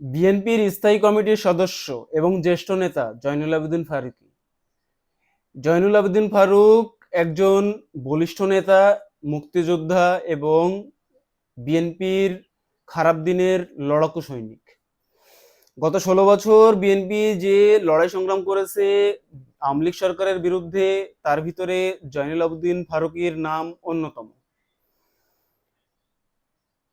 বিএনপির স্থায়ী কমিটির সদস্য এবং জ্যেষ্ঠ নেতা জয়নুল আবেদিন ফারুকী। জয়নুল আবেদিন ফারুক একজন বলিষ্ঠ নেতা, মুক্তিযোদ্ধা এবং বিএনপির খারাপ দিনের লড়াকু সৈনিক। গত ষোলো বছর বিএনপি যে লড়াই সংগ্রাম করেছে, আওয়ামী লীগ সরকারের বিরুদ্ধে, তার ভিতরে জয়নুল আবেদিন ফারুকীর নাম অন্যতম।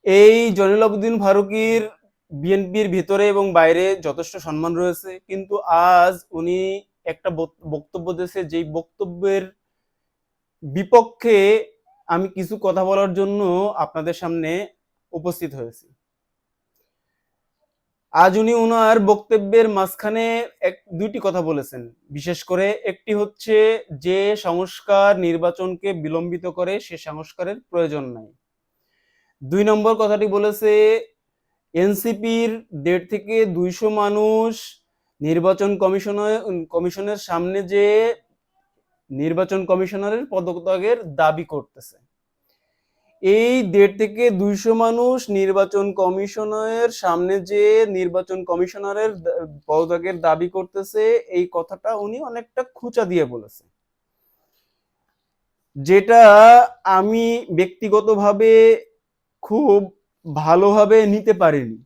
এই জয়নুল আবুদ্দিন ফারুকীর বিএনপির ভিতরে এবং বাইরে যথেষ্ট সম্মান রয়েছে, কিন্তু আজ উনি একটা বক্তব্য দিয়েছে যেই বক্তব্যের বিপক্ষে আমি কিছু কথা বলার জন্য আপনাদের সামনে উপস্থিত হয়েছি। আজ উনি ওনার বক্তব্যের মাঝখানে এক, দুইটি কথা বলেছেন। বিশেষ করে একটি হচ্ছে যে সংস্কার নির্বাচনকে বিলম্বিত করে সে সংস্কারের প্রয়োজন নাই। দুই নম্বর কথাটি বলেছে এনসিপির দেড় থেকে দুইশো মানুষ নির্বাচন কমিশনের কমিশনের সামনে যে নির্বাচন কমিশনারের পদত্যাগের দাবি করতেছে। এই দেড় থেকে দুইশো মানুষ নির্বাচন কমিশনের সামনে যে নির্বাচন কমিশনারের পদত্যাগের দাবি করতেছে, এই কথাটা উনি অনেকটা খুঁচা দিয়ে বলেছে। যেটা আমি ব্যক্তিগতভাবে খুব ভালোভাবে নিতে পারিনি।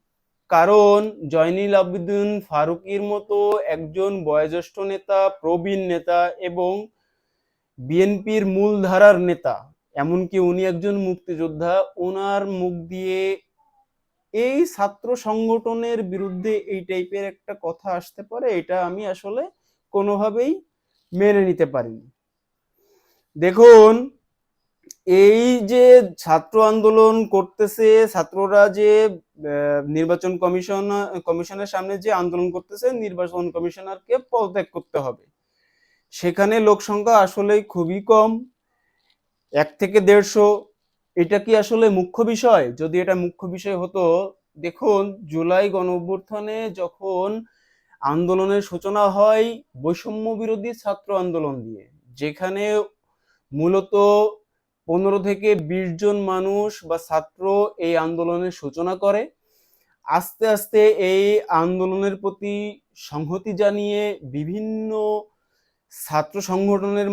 কারণ জয়নুল আবেদিন ফারুকীর মতো একজন বয়োজ্যেষ্ঠ নেতা, প্রবীণ নেতা এবং বিএনপির মূলধারার নেতা, এমনকি উনি একজন মুক্তিযোদ্ধা ওনার মুখ দিয়ে এই ছাত্র সংগঠনের বিরুদ্ধে এই টাইপের একটা কথা আসতে পারে, এটা আমি আসলে কোনোভাবেই মেনে নিতে পারিনি। দেখুন এই যে ছাত্র আন্দোলন করতেছে, ছাত্ররা যে নির্বাচন কমিশন, কমিশনের সামনে যে আন্দোলন করতেছে, নির্বাচন কমিশনারকে পদত্যাগ করতে হবে। সেখানে লোক সংখ্যা আসলেই খুবই কম, এক থেকে দেড়শো। এটা কি আসলে মুখ্য বিষয়? যদি এটা মুখ্য বিষয় হতো, দেখুন, জুলাই গণ যখন আন্দোলনের সূচনা হয় বৈষম্য বিরোধী ছাত্র আন্দোলন দিয়ে, যেখানে মূলত পনেরো থেকে বিশ জন মানুষ বা ছাত্র এই আন্দোলনের সূচনা করে। আস্তে আস্তে এই আন্দোলনের প্রতি সংহতি জানিয়ে বিভিন্ন ছাত্র সংগঠনের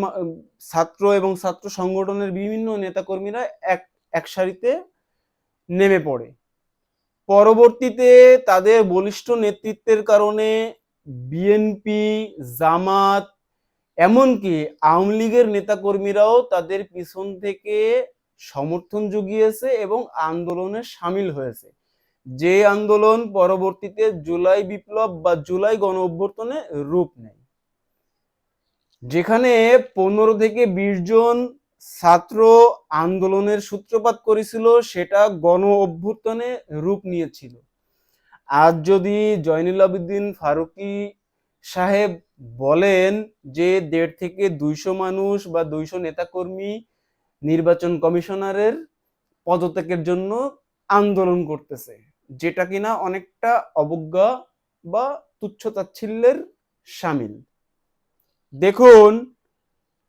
ছাত্র এবং ছাত্র সংগঠনের বিভিন্ন নেতাকর্মীরা এক এক সারিতে নেমে পড়ে। পরবর্তীতে তাদের বলিষ্ঠ নেতৃত্বের কারণে বিএনপি, জামাত এমনকি আওয়ামী লীগের নেতাকর্মীরাও তাদের পিছন থেকে সমর্থন জুগিয়েছে এবং আন্দোলনে সামিল হয়েছে। যে আন্দোলন পরবর্তীতে জুলাই বিপ্লব বা জুলাই গণ অভ্যর্থনে রূপ নেয়। যেখানে পনেরো থেকে বিশ জন ছাত্র আন্দোলনের সূত্রপাত করেছিল, সেটা গণ অভ্যুত্থানে রূপ নিয়েছিল। আজ যদি জয়নুল আবেদিন ফারুকি সাহেব বলেন যে দেড় থেকে দুইশো মানুষ বা দুইশো নেতাকর্মী নির্বাচন কমিশনারের পদত্যাগের জন্য আন্দোলন করতেছে, যেটা কিনা অনেকটা অবজ্ঞা বা তুচ্ছতাচ্ছিল্যের সামিল। দেখুন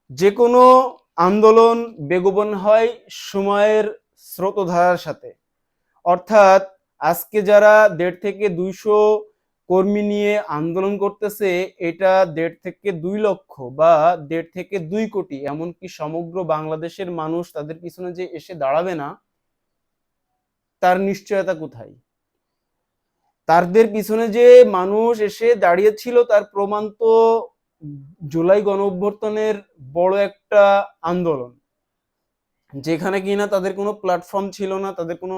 যে কোনো আন্দোলন বেগবন হয় সময়ের স্রোতধারার সাথে। অর্থাৎ আজকে যারা দেড় থেকে দুইশো কর্মী নিয়ে আন্দোলন করতেছে, এটা দেড় থেকে দুই লক্ষ বা দেড় থেকে দুই কোটি, এমনকি সমগ্র বাংলাদেশের মানুষ তাদের পিছনে যে এসে দাঁড়াবে না, তার নিশ্চয়তা কোথায়? তাদের পিছনে যে মানুষ এসে দাঁড়িয়েছিল, তার প্রমাণ তো জুলাই গণ অভ্যর্থনের বড় একটা আন্দোলন, যেখানে কিনা তাদের কোনো প্ল্যাটফর্ম ছিল না, তাদের কোনো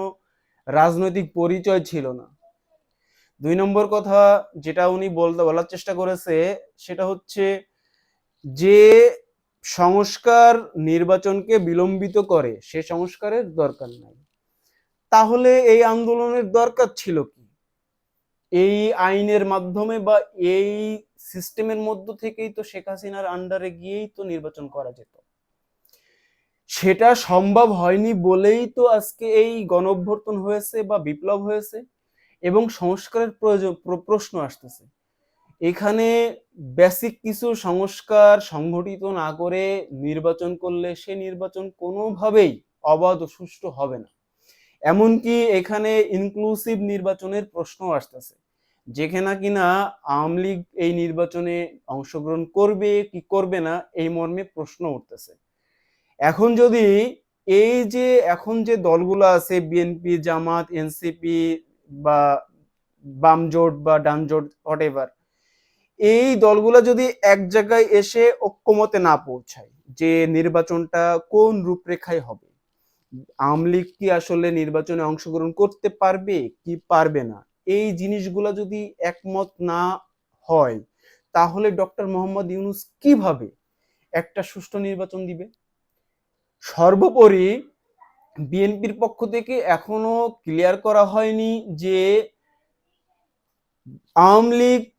রাজনৈতিক পরিচয় ছিল না। দুই নম্বর কথা যেটা উনি বলতে বলার চেষ্টা করেছে, সেটা হচ্ছে যে সংস্কার নির্বাচনকে বিলম্বিত করে, সে সংস্কারের দরকার নাই। তাহলে এই আন্দোলনের দরকার ছিল কি? এই আইনের মাধ্যমে বা এই সিস্টেমের মধ্য থেকেই তো শেখ হাসিনার আন্ডারে গিয়েই তো নির্বাচন করা যেত। সেটা সম্ভব হয়নি বলেই তো আজকে এই গণ অভ্যর্থন হয়েছে বা বিপ্লব হয়েছে। এবং সংস্কারের প্রয়োজন, প্র- প্রশ্ন আসতেছে। এখানে বেসিক কিছু সংস্কার সংগঠিত না করে নির্বাচন করলে সে নির্বাচন কোনোভাবেই অবাধ ও সুষ্ঠু হবে না। এমনকি এখানে ইনক্লুসিভ নির্বাচনের প্রশ্ন আসতেছে। যেখানে কিনা আওয়ামী লীগ এই নির্বাচনে অংশগ্রহণ করবে কি করবে না এই মর্মে প্রশ্ন উঠতেছে। এখন যদি এই যে, এখন যে দলগুলো আছে বিএনপি জামাত এনসিপি বা বাম জোট বা ডান জোট হোয়াট এভার এই দলগুলো যদি এক জায়গায় এসে ঐক্যমতে না পৌঁছায়, যে নির্বাচনটা কোন রূপরেখায় হবে? আওয়ামী লীগ কি আসলে নির্বাচনে অংশগ্রহণ করতে পারবে কি পারবে না? এই জিনিসগুলো যদি একমত না হয়, তাহলে ডক্টর মোহাম্মদ ইউনুস কীভাবে একটা সুষ্ঠু নির্বাচন দিবে? সর্বোপরি বিএনপির পক্ষ থেকে এখনও ক্লিয়ার করা হয়নি যে আওয়ামী লীগ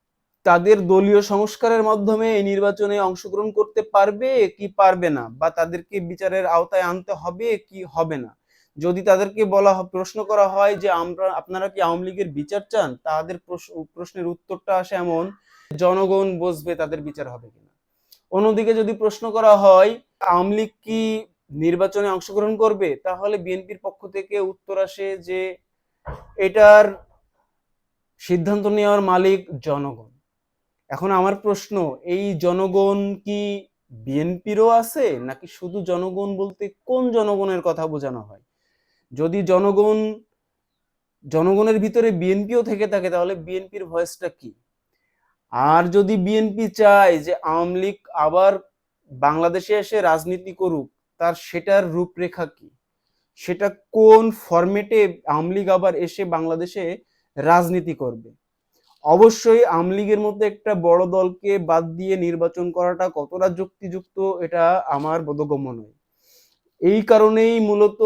তাদের দলীয় সংস্কারের মাধ্যমে এই নির্বাচনে অংশগ্রহণ করতে পারবে কি পারবে না? বা তাদেরকে বিচারের আওতায় আনতে হবে কি হবে না? যদি তাদেরকে বলা প্রশ্ন করা হয় যে আমরা, আপনারা কি আওয়ামী লীগের বিচার চান? তাদের প্রশ্ন- প্রশ্নের উত্তরটা আসে এমন, জনগণ বসবে তাদের বিচার হবে কিনা। অন্যদিকে যদি প্রশ্ন করা হয়, আওয়ামী লীগ কি নির্বাচনে অংশগ্রহণ করবে, তাহলে বিএনপির পক্ষ থেকে উত্তর আসে যে এটার সিদ্ধান্ত নেওয়ার মালিক জনগণ। এখন আমার প্রশ্ন, এই জনগণ কি বিএনপিরও আছে নাকি শুধু জনগণ বলতে কোন জনগণের কথা বোঝানো হয়? যদি জনগণ, জনগণের ভিতরে বিএনপিও থেকে থাকে, তাহলে বিএনপির ভয়েসটা কি? আর যদি বিএনপি চায় যে আওয়ামী লীগ আবার বাংলাদেশে এসে রাজনীতি করুক তার সেটার রূপরেখা কি? সেটা কোন ফরম্যাটে আওয়ামী লীগ আবার এসে বাংলাদেশে রাজনীতি করবে? অবশ্যই আওয়ামী লীগের মধ্যে একটা বড় দলকে বাদ দিয়ে নির্বাচন করাটা কতটা যুক্তিযুক্ত এটা আমার বোধগম্য নয়। এই কারণেই মূলত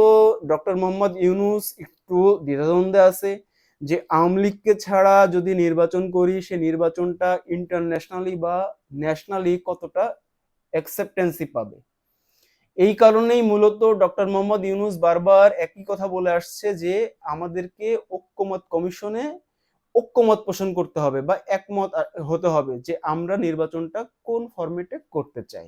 ডক্টর মোহাম্মদ ইউনুস একটু দ্বিধাদ্বন্দ্বে আছে যে আওয়ামী লীগকে ছাড়া যদি নির্বাচন করি, সে নির্বাচনটা ইন্টারন্যাশনালি বা ন্যাশনালি কতটা অ্যাকসেপ্টেন্সি পাবে? এই কারণেই মূলত ডক্টর মোহাম্মদ ইউনুস বারবার একই কথা বলে আসছে যে আমাদেরকে ঐক্যমত কমিশনে ঐক্যমত পোষণ করতে হবে বা একমত হতে হবে যে আমরা নির্বাচনটা কোন ফরম্যাটে করতে চাই।